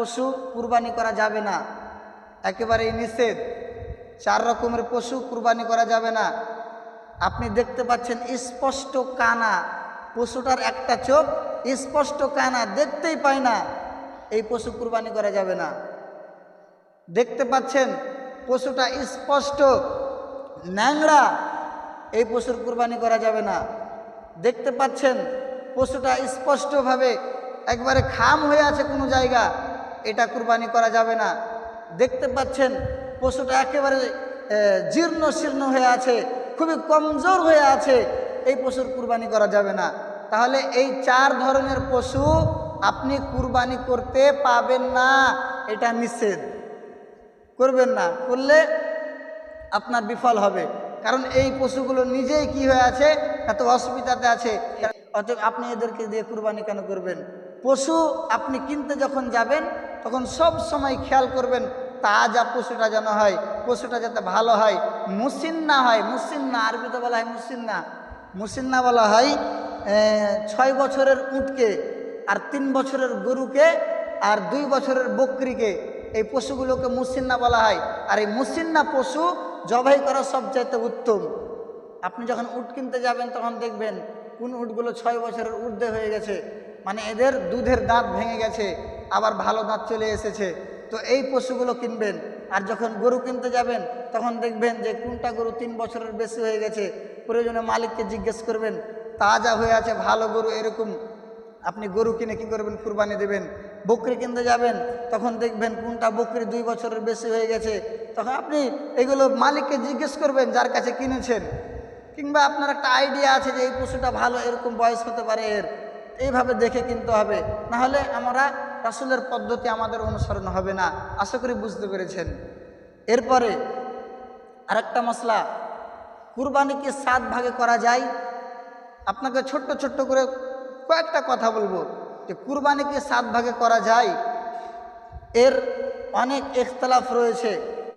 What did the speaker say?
পশু কুরবানি করা যাবে না। একেবারেই নিষেধ। চার রকমের পশু কুরবানি করা যাবে না। আপনি দেখতে পাচ্ছেন স্পষ্ট কানা। পশুটার একটা চোখ স্পষ্ট কানা, দেখতেই পায় না। এই পশু কুরবানি করা যাবে না। দেখতে পাচ্ছেন পশুটা স্পষ্ট ন্যাংরা এই পশুর কুরবানি করা যাবে না। দেখতে পাচ্ছেন পশুটা স্পষ্টভাবে একবারে খাম হয়ে আছে কোনো জায়গা। এটা কুরবানি করা যাবে না। দেখতে পাচ্ছেন, পশুটা একেবারে জীর্ণ শীর্ণ হয়ে আছে, খুবই কমজোর হয়ে আছে, এই পশুর কুরবানি করা যাবে না। তাহলে এই চার ধরনের পশু আপনি কুরবানি করতে পাবেন না, এটা নিষেধ। করবেন না, করলে আপনার বিফল হবে। কারণ এই পশুগুলো নিজেই কি হয়ে আছে, এত অসুবিধাতে আছে। অতএব আপনি এদেরকে দিয়ে কুরবানি কেন করবেন? পশু আপনি কিনতে যখন যাবেন তখন সব সময় খেয়াল করবেন, তাজা পশুটা যেন হয়, পশুটা যাতে ভালো হয়। মুসিন্না হয় মুসিন্না আরবিতে বলা হয় মুসিন্না মুসিন্না বলা হয় ছয় বছরের উটকে আর তিন বছরের গরুকে আর দুই বছরের বকরিকে এই পশুগুলোকে মুসিন্না বলা হয়। আর এই মুসিন্না পশু জবাই করা সবচাইতে উত্তম। আপনি যখন উট কিনতে যাবেন তখন দেখবেন, কোন উটগুলো ছয় বছরের ঊর্ধ্বে হয়ে গেছে। মানে এদের দুধের দাঁত ভেঙে গেছে, আবার ভালো দাঁত চলে এসেছে। তো এই পশুগুলো কিনবেন। আর যখন গরু কিনতে যাবেন, তখন দেখবেন যে কোনটা গরু তিন বছরের বেশি হয়ে গেছে। প্রয়োজনে মালিককে জিজ্ঞেস করবেন, তাজা হয়ে আছে, ভালো গরু এরকম। আপনি গরু কিনে কি করবেন? কুরবানি দেবেন। বকরি কিনতে যাবেন, তখন দেখবেন কোনটা বকরি দুই বছরের বেশি হয়ে গেছে। তখন আপনি এগুলো মালিককে জিজ্ঞেস করবেন, যার কাছে কিনেছেন? কিংবা আপনার একটা আইডিয়া আছে যে এই পশুটা ভালো, এরকম বয়স হতে পারে এর। এইভাবে দেখে কিনতে হবে। না হলে আমরা রাসুলের পদ্ধতি আমাদের অনুসরণ হবে না। আশা করি বুঝতে পেরেছেন। এরপরে আরেকটা মশলা। কুরবানিকে সাত ভাগে করা যায়? আপনাকে ছোট্ট ছোট্ট করে কয়েকটা কথা বলব। যে কুরবানিকে সাত ভাগে করা যায়? এর অনেক ইখতলাফ রয়েছে।